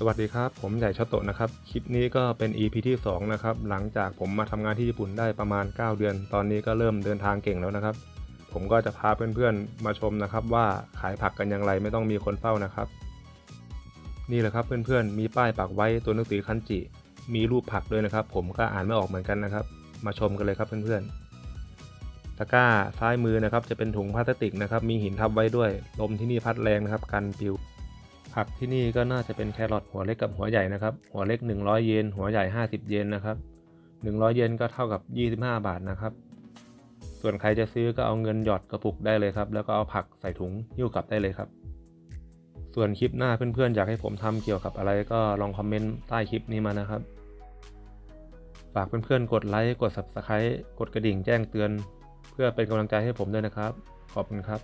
สวัสดีครับ ผมใหญ่ชอโตะนะครับ คลิปนี้ก็เป็น EP ที่2นะครับ หลังจากผมมาทำงานที่ญี่ปุ่นได้ประมาณ 9 เดือน ตอนนี้ก็เริ่มเดินทางเก่งแล้วนะครับ ผมก็จะพาเพื่อนๆ มาชมนะครับ ว่าขายผักกันอย่างไรไม่ต้องมีคนเฝ้านะครับ นี่แหละครับเพื่อนๆ มีป้ายปักไว้ตัวหนังสือคันจิ มีรูปผักด้วยนะครับ ผมก็อ่านไม่ออกเหมือนกันนะครับ มาชมกันเลยครับเพื่อนๆ ตะกร้าซ้ายมือนะครับจะเป็นถุงพลาสติกนะครับ มีหินทับไว้ด้วย ลมที่นี่พัดแรงนะครับกันปิว ผักที่นี่ก็น่าจะเป็นแครอทหัวเล็กกับหัวใหญ่นะครับ หัวเล็ก 100 เยน หัวใหญ่ 50 เยนนะครับ 100 เยนก็เท่ากับ 25 บาทนะครับ ส่วนใครจะซื้อก็เอาเงินหยอดกระปุกได้เลยครับ แล้วก็เอาผักใส่ถุงหิ้วกลับได้เลยครับ ส่วนคลิปหน้าเพื่อนๆอยากให้ผมทำเกี่ยวกับอะไรก็ลองคอมเมนต์ใต้คลิปนี้มานะครับ ฝากเพื่อนๆกดไลค์ กด Subscribe กดกระดิ่งแจ้งเตือน เพื่อเป็นกำลังใจให้ผมด้วยนะครับ ขอบคุณครับ